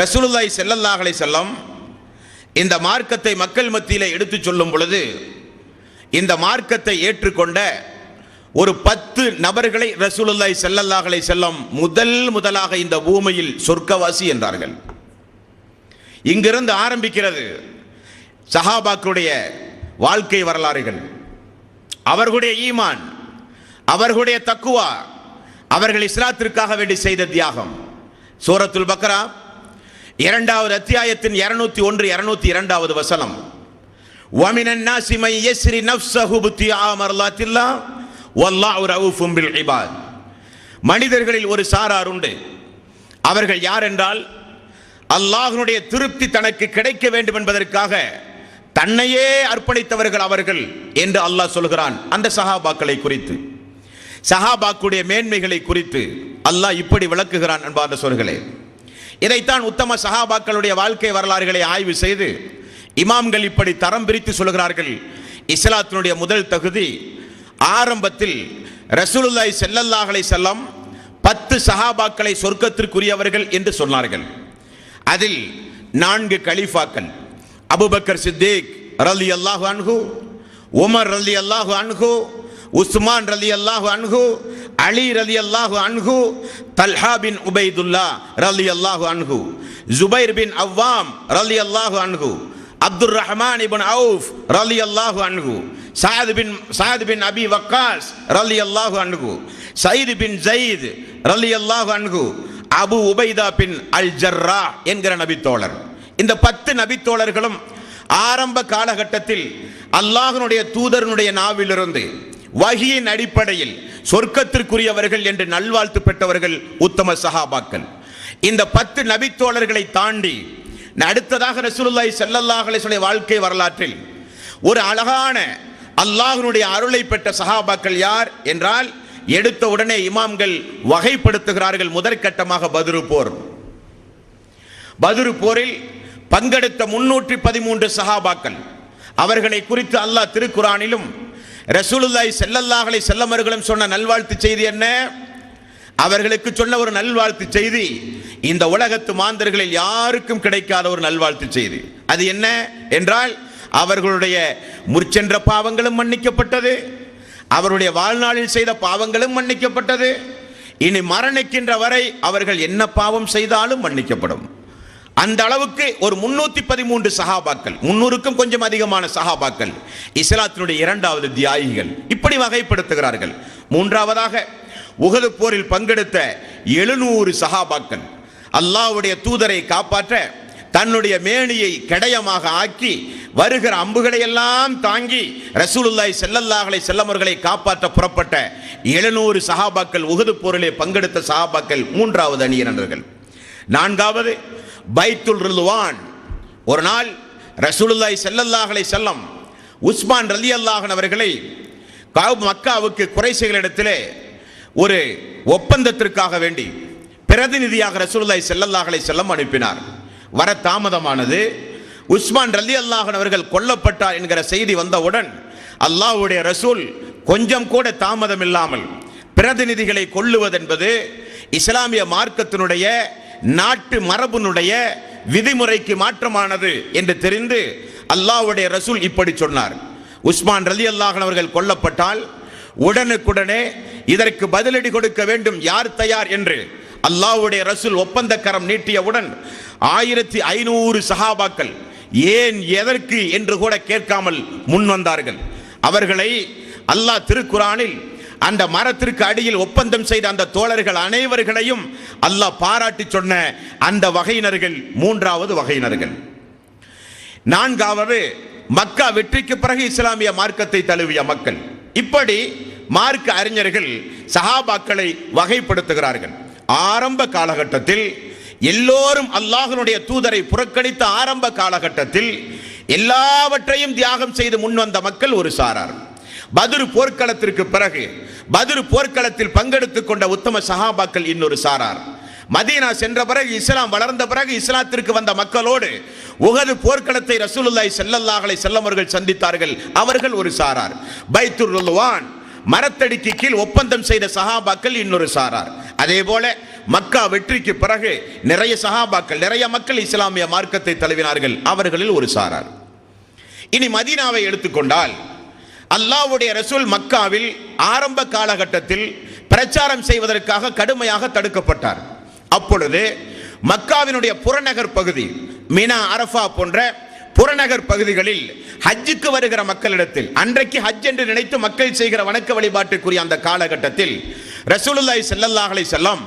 ரசூலுல்லாய் செல்லல்லாஹலை செல்லம் இந்த மார்க்கத்தை மக்கள் மத்தியில் எடுத்துச் சொல்லும் பொழுது இந்த மார்க்கத்தை ஏற்றுக்கொண்ட ஒரு பத்து நபர்களை ரசூலுல்லாய் செல்லல்லாஹலை செல்லம் முதல் முதலாக இந்த பூமியில் சொர்க்கவாசி என்றார்கள். இங்கிருந்து ஆரம்பிக்கிறது சஹாபாக்களுடைய வாழ்க்கை வரலாறுகள். அவர்களுடைய ஈமான் அவர்களுடைய தக்குவா அவர்கள் இஸ்லாத்திற்காக வேண்டி செய்த தியாகம். சூரத்துல் பக்ரா இரண்டாவது அத்தியாயத்தின் இருநூத்தி ஒன்று இருநூத்தி இரண்டாவது வசனம். ஒமினன் நாசிமை எஸ்ரி நப்சஹுபுத்தி ஆமர்லாத்தில்லா வல்லா ஒரு அவுஃபும் பில் இபாத். மனிதர்களில் ஒரு சாரார் உண்டு. அவர்கள் யார் என்றால் அல்லாஹனுடைய திருப்தி தனக்கு கிடைக்க வேண்டும் என்பதற்காக தன்னையே அர்ப்பணித்தவர்கள் அவர்கள் என்று அல்லாஹ் சொல்கிறான். அந்த சஹாபாக்களை குறித்து. சஹாபாக்குடைய மேன்மைகளை குறித்து அல்லாஹ் இப்படி விளக்குகிறான் அன்பார்ந்த சொல்களே இதைத்தான் உத்தம சஹாபாக்களுடைய வாழ்க்கை வரலாறுகளை ஆய்வு செய்து இமாம்கள் இப்படி தரம் பிரித்து சொல்கிறார்கள் இஸ்லாத்தினுடைய முதல் தகுதி ஆரம்பத்தில் ரசூலுல்லாய் செல்லல்லாஹலை செல்லம் பத்து சஹாபாக்களை சொர்க்கத்திற்குரியவர்கள் என்று சொன்னார்கள். அதில் நான்கு கலீஃபாக்கள் அபுபக்கர் சித்திக் ரலி அல்லாஹு அன்ஹு உமர் ரலி அல்லாஹு அன்ஹு உஸ்மான் ரலி அல்லாஹு அன்ஹு அலி ரலி அல்லாஹு அன்ஹு தல்ஹா பின் உபைதுல்லா ரலி அல்லாஹு அன்ஹு ஜுபைர் பின் அவ்வாம் ரலி அல்லாஹு அன்ஹு அப்துர் ரஹ்மான் இபின் அவுஃப் ரலி அல்லாஹு அன்ஹு சாத் பின் சாத் பின் அபி வக்காஸ் ரலி அல்லாஹு அன்ஹு சயீத் பின் ஜயீத் ரலி அல்லாஹு அன்ஹு அபு உபைதா பின் அல் ஜர்ரா என்கிற நபித்தோழர். இந்த பத்து நபித்தோழர்களும் ஆரம்ப காலகட்டத்தில் அல்லாஹனுடைய தூதரனுடைய நாவிலிருந்து வகியின் அடிப்படையில் சொர்க்கத்திற்குரியவர்கள் என்று நல்வாழ்த்து பெற்றவர்கள் உத்தம சஹாபாக்கள். இந்த பத்து நபித்தோழர்களை தாண்டி அடுத்ததாக ரசூலுல்லாய் செல்லல்லாஹலை சொல்லிய வாழ்க்கை வரலாற்றில் ஒரு அழகான அல்லாஹனுடைய அருளை பெற்ற சஹாபாக்கள் யார் என்றால் எடுத்த உடனே இமாம்கள் வகைப்படுத்துகிறார்கள் முதற்கட்டமாக பதுரு போர். பதுரு போரில் பங்கெடுத்த முன்னூற்றி பதிமூன்று சஹாபாக்கள். அவர்களை குறித்து அல்லாஹ் திருக்குரானிலும் ரசூலுல்லாய் செல்லல்லாஹலை செல்லமர்களும் சொன்ன நல்வாழ்த்து செய்தி என்ன? அவர்களுக்கு சொன்ன ஒரு நல்வாழ்த்து செய்தி இந்த உலகத்து மாந்தர்களில் யாருக்கும் கிடைக்காத ஒரு நல்வாழ்த்து செய்தி. அது என்ன என்றால் அவர்களுடைய முற்சென்ற பாவங்களும் மன்னிக்கப்பட்டது அவருடைய வாழ்நாளில் செய்த பாவங்களும் மன்னிக்கப்பட்டது இனி மரணிக்கின்ற வரை அவர்கள் என்ன பாவம் செய்தாலும் மன்னிக்கப்படும். அந்த அளவுக்கு ஒரு முன்னூத்தி பதிமூன்று சகாபாக்கள் முன்னூறுக்கும் கொஞ்சம் அதிகமான சகாபாக்கள் இஸ்லாத்தினுடைய இரண்டாவது தியாகிகள் இப்படி வகைப்படுத்துகிறார்கள். மூன்றாவதாக உகது போரில் பங்கெடுத்த எழுநூறு சகாபாக்கள் அல்லாஹ்வுடைய தூதரை காப்பாற்ற தன்னுடைய மேனியை கடையமாக ஆக்கி வருகிற அம்புகளை எல்லாம் தாங்கி ரசூலுல்லாய் செல்லல்லாஹலை செல்லமர்களை காப்பாற்ற புறப்பட்ட எழுநூறு சகாபாக்கள் உகது போரிலே பங்கெடுத்த சகாபாக்கள் மூன்றாவது அணியினர்கள். நான்காவது பைத்துல் ரில்வான் ஒரு நாள் ரசூலுல்லாய் செல்லல்லாஹலை செல்லம் உஸ்மான் ரலி அல்லாஹன் அவர்களை மக்காவுக்கு குறைசைகளிடத்திலே ஒரு ஒப்பந்தத்திற்காக வேண்டி பிரதிநிதியாக ரசூலுல்லாய் செல்லல்லாஹலை செல்லம் அனுப்பினார். வர தாமதமானது. உஸ்மான் ரலி அல்லாஹன் அவர்கள் கொல்லப்பட்டார் என்கிற செய்தி வந்தவுடன் அல்லாஹ்வுடைய ரசூல் கொஞ்சம் கூட தாமதம் இல்லாமல் பிரதிநிதிகளை கொல்லுவதென்பது இஸ்லாமிய மார்க்கத்தினுடைய நாட்டு மரபுனுடைய விதிமுறைக்கு மாற்றமானது என்று தெரிந்து அல்லாவுடைய ரசூல் இப்படி சொன்னார். உஸ்மான் ரலி அல்லாஹன் அவர்கள் கொல்லப்பட்டால் உடனுக்குடனே இதற்கு பதிலடி கொடுக்க வேண்டும் யார் தயார் என்று அல்லாவுடைய ரசூல் ஒப்பந்தக்கரம் நீட்டியவுடன் ஆயிரத்தி ஐநூறு சஹாபாக்கள் ஏன் எதற்கு என்று கூட கேட்காமல் முன் வந்தார்கள் அவர்களை அல்லாஹ் திருக்குரானில் அந்த மரத்திற்கு அடியில் ஒப்பந்தம் செய்த அந்த தோழர்கள் அனைவர்களையும் அல்லாஹ் பாராட்டி சொன்ன அந்த வகையினர்கள் மூன்றாவது வகையினர்கள். நான்காவது மக்கா வெற்றிக்கு பிறகு இஸ்லாமிய மார்க்கத்தை தழுவிய மக்கள். இப்படி மார்க்க அறிஞர்கள் சஹாபாக்களை வகைப்படுத்துகிறார்கள். ஆரம்ப காலகட்டத்தில் எல்லோரும் அல்லாஹனுடைய தூதரை புறக்கணித்த ஆரம்ப காலகட்டத்தில் எல்லாவற்றையும் தியாகம் செய்து முன்வந்த மக்கள் ஒரு சாரார். பதுரு போர்க்களத்திற்கு பிறகு பதுரு போர்க்களத்தில் பங்கெடுத்துக் கொண்ட உத்தம சஹாபாக்கள் இன்னொரு சாரார். மதீனா சென்ற பிறகு இஸ்லாம் வளர்ந்த பிறகு இஸ்லாத்திற்கு வந்த மக்களோடு உகது போர்க்களத்தை ரசூலுல்லாய் செல்லல்லாஹலை செல்லமர்கள் சந்தித்தார்கள். அவர்கள் ஒரு சாரார். பைத்துர் மரத்தடிக்கு கீழ் ஒப்பந்தம் செய்த சஹாபாக்கள் இன்னொரு சாரார். அதே போல மக்கா வெற்றிக்கு பிறகு நிறைய சஹாபாக்கள் நிறைய மக்கள் இஸ்லாமிய மார்க்கத்தை தழுவினார்கள். அவர்களில் ஒரு சாரார். இனி மதீனாவை எடுத்துக்கொண்டால் அல்லாஹ்வுடைய ரசூல் மக்காவில் ஆரம்ப காலகட்டத்தில் பிரச்சாரம் செய்வதற்காக கடுமையாக தடுக்கப்பட்டார். அப்பொழுது மக்காவினுடைய புறநகர் பகுதி மினா அரஃபா போன்ற புறநகர் பகுதிகளில் ஹஜ்ஜுக்கு வருகிற மக்களிடத்தில் அன்றைக்கு ஹஜ் என்று நினைத்து மக்கள் செய்கிற வணக்க வழிபாட்டுக்குரிய அந்த காலகட்டத்தில் ரசூலுல்லாய் ஸல்லல்லாஹு அலைஹி செல்லம்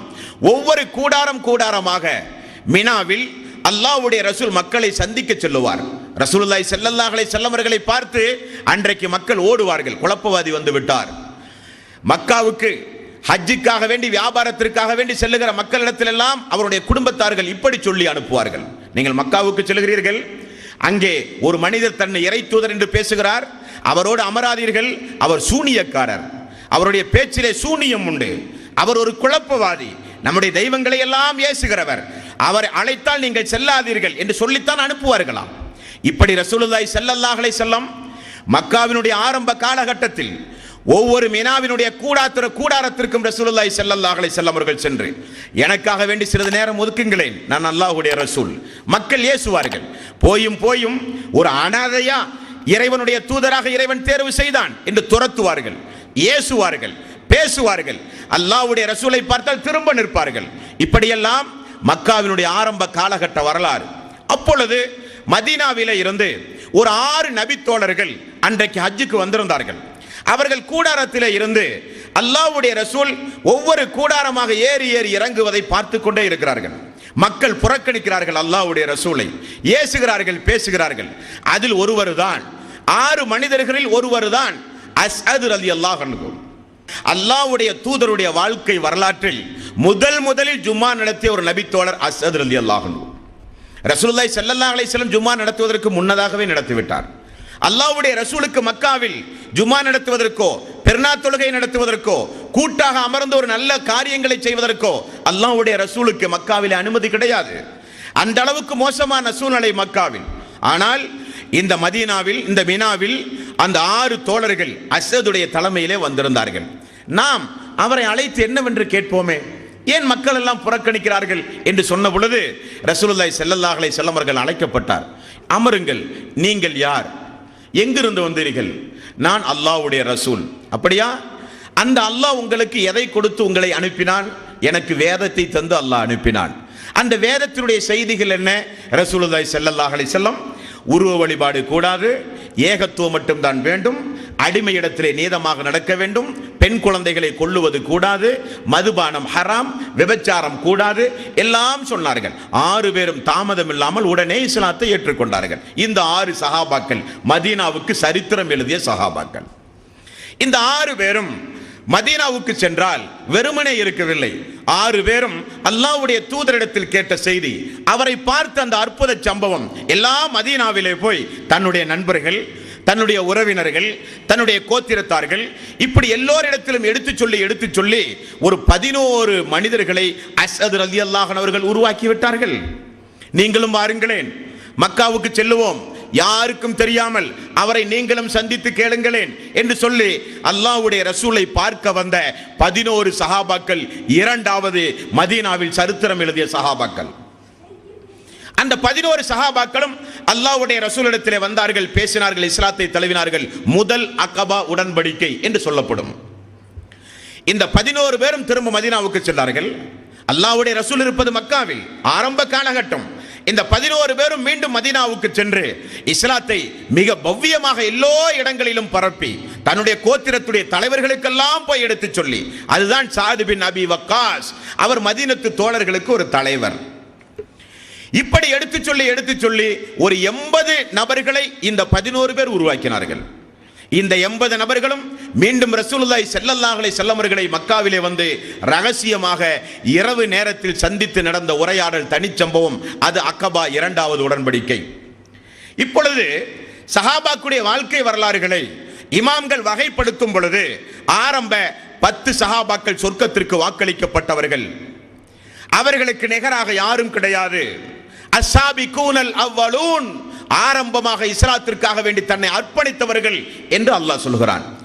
ஒவ்வொரு கூடாரம் கூடாரமாக மினாவில் அல்லாஹ்வுடைய ரசூல் மக்களை சந்திக்க செல்லுவார். ரசூலுல்லாய் செல்லல்லாஹலை செல்லவர்களை பார்த்து அன்றைக்கு மக்கள் ஓடுவார்கள் குழப்பவாதி வந்து விட்டார். மக்காவுக்கு ஹஜ்ஜுக்காக வேண்டி வியாபாரத்திற்காக வேண்டி செல்லுகிற மக்களிடத்திலெல்லாம் அவருடைய குடும்பத்தார்கள் இப்படி சொல்லி அனுப்புவார்கள். நீங்கள் மக்காவுக்கு செல்கிறீர்கள் அங்கே ஒரு மனிதர் தன்னை இறை தூதர் என்று பேசுகிறார் அவரோடு அமராதீர்கள் அவர் சூனியக்காரர். அவருடைய பேச்சிலே சூனியம் உண்டு. அவர் ஒரு குழப்பவாதி நம்முடைய தெய்வங்களை எல்லாம் ஏசுகிறவர். அவரை அழைத்தால் நீங்கள் செல்லாதீர்கள் என்று சொல்லித்தான் அனுப்புவார்களாம். இப்படி ரசூலுல்லாய் செல்லல்லாஹலை செல்லம் மக்காவினுடைய ஆரம்ப காலகட்டத்தில் ஒவ்வொரு மினாவினுடைய கூடாத்திர கூடாரத்திற்கும் ரசூலுல்லாய் செல்லல்லாஹலை செல்லம் அவர்கள் சென்று எனக்காக வேண்டி சிறிது நேரம் ஒதுக்குங்களேன் நான் அல்லாஹுடைய ரசூல். மக்கள் ஏசுவார்கள். போயும் போயும் ஒரு அனாதையா இறைவனுடைய தூதராக இறைவன் தேர்வு செய்தான் என்று துரத்துவார்கள் ஏசுவார்கள் பேசுவார்கள். அல்லாஹ்வுடைய ரசூலை பார்த்தால் திரும்ப நிற்பார்கள். இப்படியெல்லாம் மக்காவினுடைய ஆரம்ப காலகட்ட வரலாறு. அப்பொழுது மதீனாவில இருந்து ஒரு ஆறு நபித்தோழர்கள் அன்றைக்கு ஹஜ்ஜுக்கு வந்திருந்தார்கள். அவர்கள் கூடாரத்தில் இருந்து அல்லாஹ்வுடைய ரசூல் ஒவ்வொரு கூடாரமாக ஏறி ஏறி இறங்குவதை பார்த்து கொண்டே இருக்கிறார்கள். மக்கள் புறக்கணிக்கிறார்கள் அல்லாஹ்வுடைய ரசூலை. ஏசுகிறார்கள் பேசுகிறார்கள். அதில் ஒருவர் தான் ஆறு மனிதர்களில் ஒருவர் தான் அஸ்அது ரலி அல்லாஹ் அல்லாஹ்வுடைய தூதருடைய வாழ்க்கை வரலாற்றில் முதல் முதலில் ஜும்மா நடத்திய ஒரு நபித்தோழர் அஸ்அது ரலி அல்லாஹ் ரசூலுல்லாஹி செல்லல்லா அலை வஸல்லம் ஜும்மா நடத்துவதற்கு முன்னதாகவே நடத்திவிட்டார். அல்லாவுடைய ரசூலுக்கு மக்காவில் ஜும்மா நடத்துவதற்கோ பெருநா தொழுகை நடத்துவதற்கோ கூட்டாக அமர்ந்து ஒரு நல்ல காரியங்களை செய்வதற்கோ அல்லாவுடைய ரசூலுக்கு மக்காவில் அனுமதி கிடையாது. அந்த அளவுக்கு மோசமான சூழ்நிலை மக்காவில். ஆனால் இந்த மதீனாவில் இந்த மினாவில் அந்த ஆறு தோழர்கள் அசதுடைய தலைமையிலே வந்திருந்தார்கள். நாம் அவரை அழைத்து என்னவென்று கேட்போமே? ஏன் மக்கள் எல்லாம் புறக்கணிக்கிறார்கள் என்று சொன்ன பொழுது ரசூலுல்லாய் செல்லல்லாஹலை செல்லமர்கள் அழைக்கப்பட்டார். அமருங்கள் நீங்கள் யார்? எங்கிருந்து வந்தீர்கள்? நான் அல்லாஹ்வுடைய ரசூல். அப்படியா? அந்த அல்லாஹ் உங்களுக்கு எதை கொடுத்து உங்களை அனுப்பினான்? எனக்கு வேதத்தை தந்து அல்லாஹ் அனுப்பினான். அந்த வேதத்தினுடைய செய்திகள் என்ன? ரசூலுல்லாய் செல்லல்லாஹலை செல்லம் உருவ வழிபாடு கூடாது ஏகத்துவம் மட்டும்தான் வேண்டும். அடிமையிடத்திலே நீதமாக நடக்க வேண்டும். பெண் குழந்தைகளை கொல்லுவது கூடாது. மதுபானம் ஹராம். விபச்சாரம் கூடாது. எல்லாம் சொன்னார்கள். ஆறு பேரும் தாமதம் இல்லாமல் உடனே இஸ்லாத்தை ஏற்றுக்கொண்டார்கள். இந்த ஆறு சகாபாக்கள் மதீனாவுக்கு சரித்திரம் எழுதிய சகாபாக்கள் இந்த ஆறு பேரும் மதீனாவுக்கு சென்றால் வெறுமனே இருக்கவில்லை. ஆறு பேரும் அல்லாஹ்வுடைய தூதரிடத்தில் கேட்ட செய்தி அவரை பார்த்த அந்த அற்புத சம்பவம் எல்லா மதீனாவிலே போய் தன்னுடைய நண்பர்கள் தன்னுடைய உறவினர்கள் தன்னுடைய கோத்திரத்தார்கள் இப்படி எல்லோரிடத்திலும் எடுத்துச் சொல்லி எடுத்துச் சொல்லி ஒரு பதினோரு மனிதர்களை அசது ரலி அல்லாஹன் அவர்கள் உருவாக்கி விட்டார்கள் நீங்களும் வாருங்களேன். மக்காவுக்கு செல்லுவோம். யாருக்கும் தெரியாமல் அவரை நீங்களும் சந்தித்து கேளுங்களேன் என்று சொல்லி அல்லாஹ்வுடைய ரசூலை பார்க்க வந்த பதினோரு சகாபாக்கள் இரண்டாவது மதீனாவில் சரித்திரம் எழுதிய சகாபாக்கள் அந்த பதினோரு சகாபாக்களும் அல்லாவுடைய ரசூலிடத்திலே வந்தார்கள் பேசினார்கள் இஸ்லாத்தை தழுவினார்கள். முதல் அக்கபா உடன்படிக்கை என்று சொல்லப்படும். இந்த பதினோரு பேரும் திரும்ப மதீனாவுக்கு சென்றார்கள். அல்லாவுடைய ரசூல் இருப்பது மக்காவில் ஆரம்ப காலகட்டம். இந்த பதினோரு பேரும் மீண்டும் மதீனாவுக்கு சென்று இஸ்லாத்தை மிக பவ்யமாக எல்லோ இடங்களிலும் பரப்பி தன்னுடைய கோத்திரத்துடைய தலைவர்களுக்கெல்லாம் போய் எடுத்துச் சொல்லி அதுதான் சாது பின் அபி வக்காஸ் அவர் மதீனத்து தோழர்களுக்கு ஒரு தலைவர். இப்படி எடுத்து சொல்லி எடுத்து சொல்லி ஒரு எண்பது நபர்களை இந்த பதினோரு பேர் உருவாக்கினார்கள். இந்த எண்பது நபர்களும் மீண்டும் ரசூலுல்லாய் செல்லல்லாஹலை செல்லமர்களை மக்காவிலே வந்து ரகசியமாக இரவு நேரத்தில் சந்தித்து நடந்த உரையாடல் தனிச்சம்பவம் அது அக்கபா இரண்டாவது உடன்படிக்கை. இப்பொழுது சஹாபாக்குடைய வாழ்க்கை வரலாறுகளை இமாம்கள் வகைப்படுத்தும் பொழுது ஆரம்ப பத்து சஹாபாக்கள் சொர்க்கத்திற்கு வாக்களிக்கப்பட்டவர்கள். அவர்களுக்கு நிகராக யாரும் கிடையாது. அசாபி கூனல் அவ்வளூன் ஆரம்பமாக இஸ்லாத்திற்காக வேண்டி தன்னை அர்ப்பணித்தவர்கள் என்று அல்லாஹ் சொல்கிறான்.